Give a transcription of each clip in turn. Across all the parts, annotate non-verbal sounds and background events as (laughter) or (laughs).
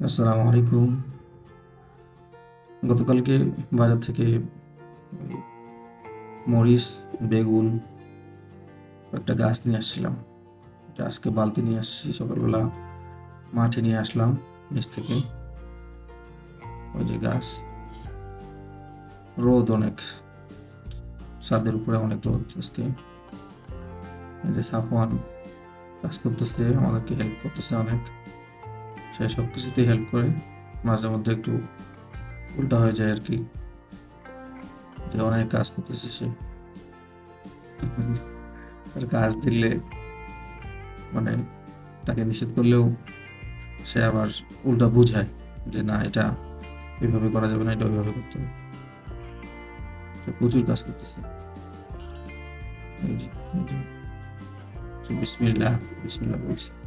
আসসালামু আলাইকুম গতকালকে বাজার থেকে মরিচ, বেগুন, একটা গাছ নিয়ে আসছিলাম। আজকে বালতি নিয়ে আসছি, সকালবেলা মাঠে নিয়ে আসলাম নিচ থেকে। ওই যে গাছ, রোদ অনেক। ছাদের উপরে অনেক রোদ আজকে। এই যে সাফওয়ান কাজ করতেছে, আমাদেরকে হেল্প করতেছে অনেক। সে সব কিছুতেই হেল্প করে। মাঝে মধ্যে একটু উল্টা হয়ে যায় আর কি যে অনেক কাজ করতেছে সে। আর কাজ দিলে মানে তাকে নিষেধ করলেও সে আবার উল্টা বুঝায় যে না, এটা এইভাবে করা যাবে না, এটা ওইভাবে করতে হবে। প্রচুর কাজ করতেছে। বিসমিল্লাহ বিসমিল্লাহ বলছে।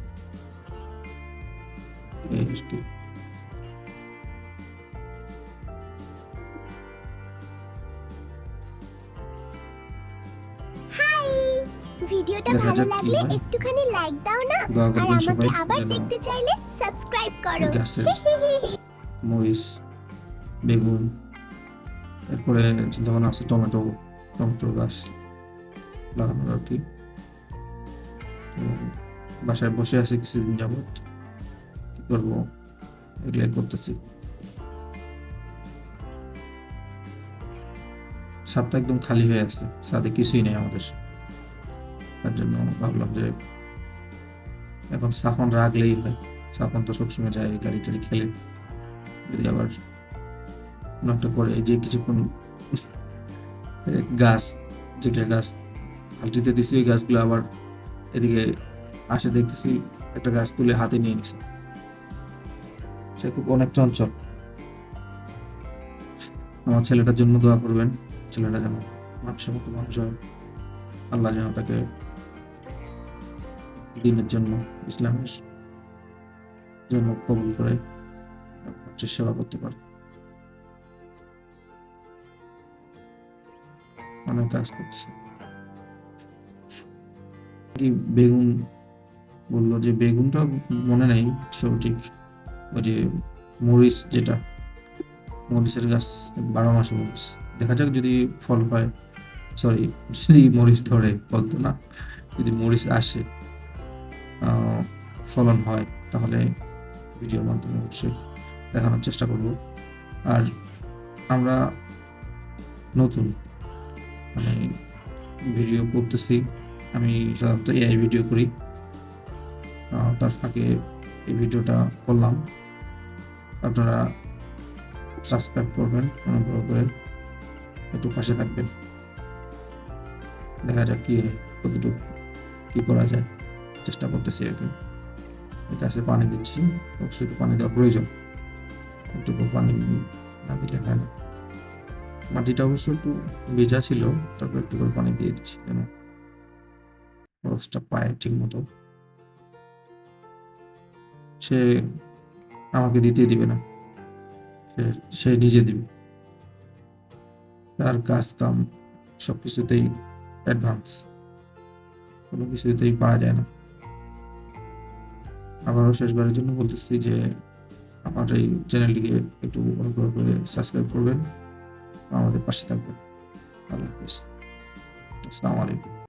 কি ভিডিওটা ভালো লাগলে একটুখানি লাইক দাও না। আর আমাকে আবার দেখতে চাইলে সাবস্ক্রাইব করো। (laughs) মরিচ বেগুন এরপরে ভাবনা আছে টমেটো টমেটো গাছ লাগানোর আর কি। বাসায় বসে আছে কিছুদিন যাবত করব, এগুলাই করতেছি। ছাদটা একদম খালি হয়ে আছে ছাদে কিছুই নেই আমাদের। তার জন্য ভাবলাম যে এখন সাফন রাখলেই হয়। সাফন তো সবসময় যায় গাড়ি টাড়ি খেলে। যদি আবার কোনো একটা করে যে কিছুক্ষণ গাছ, যেটা গাছ হালটিতে দিছি, ওই গাছগুলো আবার এদিকে আসে দেখতেছি, একটা গাছ তুলে হাতে নিয়ে নিছে। সে খুব অনেক চঞ্চল। আমার ছেলেটার জন্য দোয়া করবেন, ছেলেটা যেন মানুষের মতো মানুষ হয়। আল্লাহ যেন তাকে দিনের জন্য ইসলামের জন্য কবুল করে সেবা করতে পারে। অনেক কাজ করছে। বেগুন বলল যে, বেগুনটা মনে নেই, সঠিক। ওই যে মরিচ যেটা, মরিচের গাছ, বারো মাসে মরিচ। দেখা যাক যদি ফল হয় সরি যদি মরিচ ধরে ফল তো না, যদি মরিচ আসে ফলন হয়, তাহলে ভিডিওর মাধ্যমে অবশ্যই দেখানোর চেষ্টা করব। আর আমরা নতুন মানে ভিডিও করতেছি, আমি সাধারণত এআই ভিডিও করি তার ফাঁকে এই ভিডিওটা করলাম। আপনারা সাবস্ক্রাইব করবেন, অনুগ্রহ করে একটু পাশে থাকবেন। দেখা যাক কি, কতটুকু, কি করা যায়। চেষ্টা করতেছি আর কি। গাছে পানি দিচ্ছি, অবশ্যই পানি দেওয়া প্রয়োজন। একটু পানি না দিলে হয় না। মাটিটা অবশ্য একটু ভেজা ছিল, তারপর একটু করে পানি দিয়ে দিচ্ছি কেন রসটা পায় ঠিক মতো সে আমাকে দিতে দিবে না। সে নিজে দিবে। তার কাজ কাম সব কিছুতেই অ্যাডভান্স কোনো কিছুতেই পারা যায় না। আবারও শেষবারের জন্য বলতেছি যে, আমার এই চ্যানেলটিকে একটু অনুগ্রহ করে সাবস্ক্রাইব করবেন। আমাদের পাশে থাকবেন। আল্লাহ হাফিজ। আসসালামু আলাইকুম।